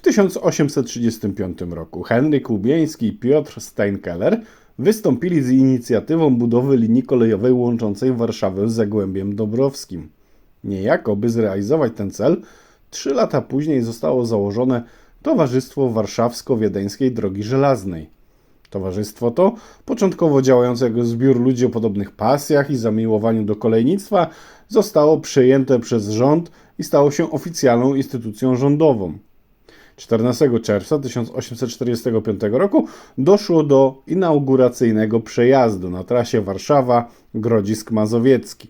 W 1835 roku Henryk Łubieński i Piotr Steinkeller wystąpili z inicjatywą budowy linii kolejowej łączącej Warszawę z Zagłębiem Dąbrowskim. Niejako, by zrealizować ten cel, trzy lata później zostało założone Towarzystwo Warszawsko-Wiedeńskiej Drogi Żelaznej. Towarzystwo to, początkowo działające jako zbiór ludzi o podobnych pasjach i zamiłowaniu do kolejnictwa, zostało przejęte przez rząd i stało się oficjalną instytucją rządową. 14 czerwca 1845 roku doszło do inauguracyjnego przejazdu na trasie Warszawa-Grodzisk Mazowiecki.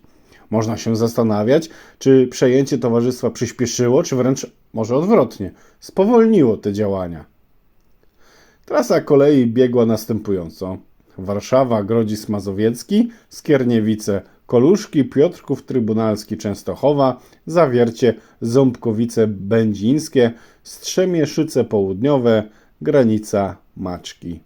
Można się zastanawiać, czy przejęcie towarzystwa przyspieszyło, czy wręcz może odwrotnie, spowolniło te działania. Trasa kolei biegła następująco. Warszawa, Grodzisk Mazowiecki, Skierniewice, Koluszki, Piotrków Trybunalski, Częstochowa, Zawiercie, Ząbkowice Będzińskie, Strzemieszyce Południowe, Granica Maczki.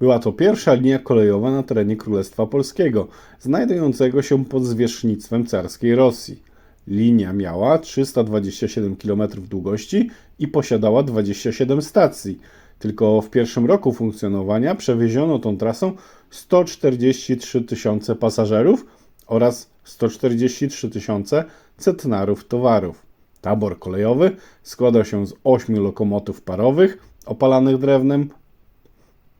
Była to pierwsza linia kolejowa na terenie Królestwa Polskiego, znajdującego się pod zwierzchnictwem carskiej Rosji. Linia miała 327 km długości i posiadała 27 stacji. Tylko w pierwszym roku funkcjonowania przewieziono tą trasą 143 tysiące pasażerów oraz 143 tysiące cetnarów towarów. Tabor kolejowy składał się z 8 lokomotów parowych opalanych drewnem,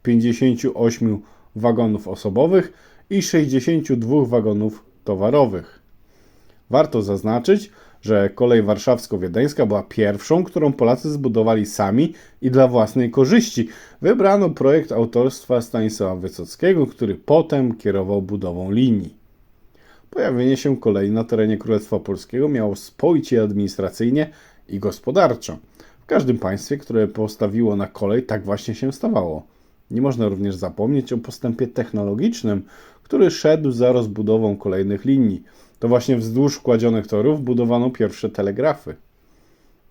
58 wagonów osobowych i 62 wagonów towarowych. Warto zaznaczyć, że kolej warszawsko-wiedeńska była pierwszą, którą Polacy zbudowali sami i dla własnej korzyści. Wybrano projekt autorstwa Stanisława Wysockiego, który potem kierował budową linii. Pojawienie się kolei na terenie Królestwa Polskiego miało spoicie administracyjnie i gospodarczo. W każdym państwie, które postawiło na kolej, tak właśnie się stawało. Nie można również zapomnieć o postępie technologicznym, który szedł za rozbudową kolejnych linii. To właśnie wzdłuż kładzionych torów budowano pierwsze telegrafy.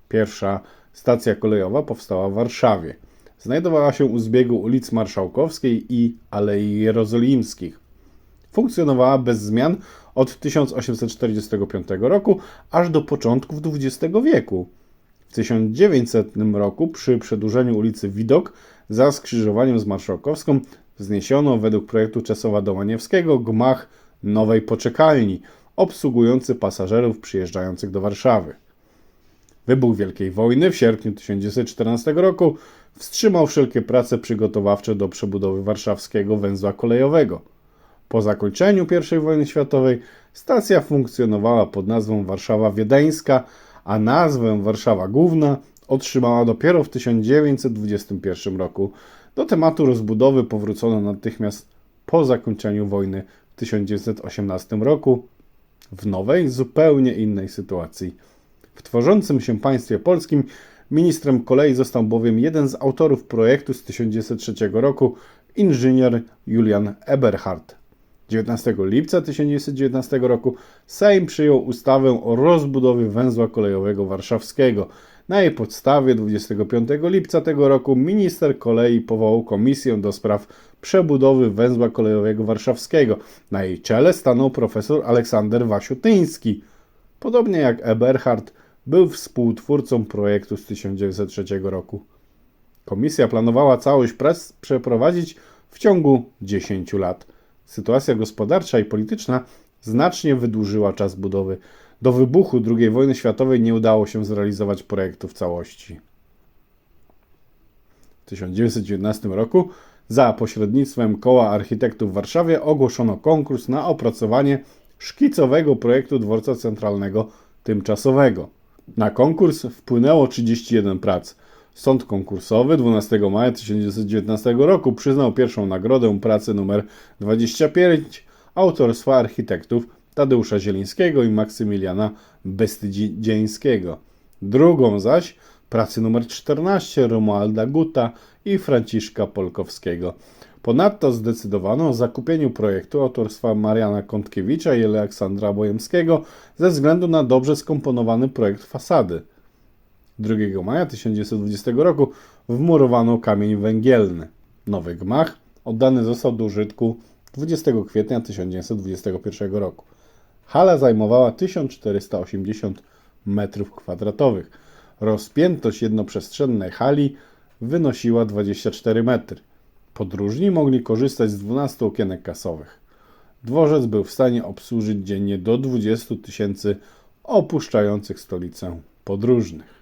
Pierwsza stacja kolejowa powstała w Warszawie. Znajdowała się u zbiegu ulic Marszałkowskiej i Alei Jerozolimskich. Funkcjonowała bez zmian od 1845 roku aż do początków XX wieku. W 1900 roku przy przedłużeniu ulicy Widok za skrzyżowaniem z Marszałkowską wzniesiono według projektu Czesława Domaniewskiego gmach nowej poczekalni obsługujący pasażerów przyjeżdżających do Warszawy. Wybuch Wielkiej Wojny w sierpniu 1914 roku wstrzymał wszelkie prace przygotowawcze do przebudowy warszawskiego węzła kolejowego. Po zakończeniu I wojny światowej stacja funkcjonowała pod nazwą Warszawa Wiedeńska, a nazwę Warszawa Główna otrzymała dopiero w 1921 roku. Do tematu rozbudowy powrócono natychmiast po zakończeniu wojny w 1918 roku w nowej, zupełnie innej sytuacji. W tworzącym się państwie polskim ministrem kolei został bowiem jeden z autorów projektu z 1903 roku, inżynier Julian Eberhard. 19 lipca 1919 roku Sejm przyjął ustawę o rozbudowie węzła kolejowego warszawskiego. Na jej podstawie 25 lipca tego roku minister kolei powołał komisję do spraw przebudowy węzła kolejowego warszawskiego. Na jej czele stanął profesor Aleksander Wasiutyński. Podobnie jak Eberhard, był współtwórcą projektu z 1903 roku. Komisja planowała całość prac przeprowadzić w ciągu 10 lat. Sytuacja gospodarcza i polityczna znacznie wydłużyła czas budowy. Do wybuchu II wojny światowej nie udało się zrealizować projektu w całości. W 1919 roku za pośrednictwem Koła Architektów w Warszawie ogłoszono konkurs na opracowanie szkicowego projektu dworca centralnego tymczasowego. Na konkurs wpłynęło 31 prac. Sąd konkursowy 12 maja 1919 roku przyznał pierwszą nagrodę pracy numer 25 autorstwa architektów Tadeusza Zielińskiego i Maksymiliana Bestydzieńskiego. Drugą zaś pracy numer 14 Romualda Guta i Franciszka Polkowskiego. Ponadto zdecydowano o zakupieniu projektu autorstwa Mariana Kątkiewicza i Aleksandra Bojemskiego ze względu na dobrze skomponowany projekt fasady. 2 maja 1920 roku wmurowano kamień węgielny. Nowy gmach oddany został do użytku 20 kwietnia 1921 roku. Hala zajmowała 1480 m2. Rozpiętość jednoprzestrzennej hali wynosiła 24 metry. Podróżni mogli korzystać z 12 okienek kasowych. Dworzec był w stanie obsłużyć dziennie do 20 tysięcy opuszczających stolicę podróżnych.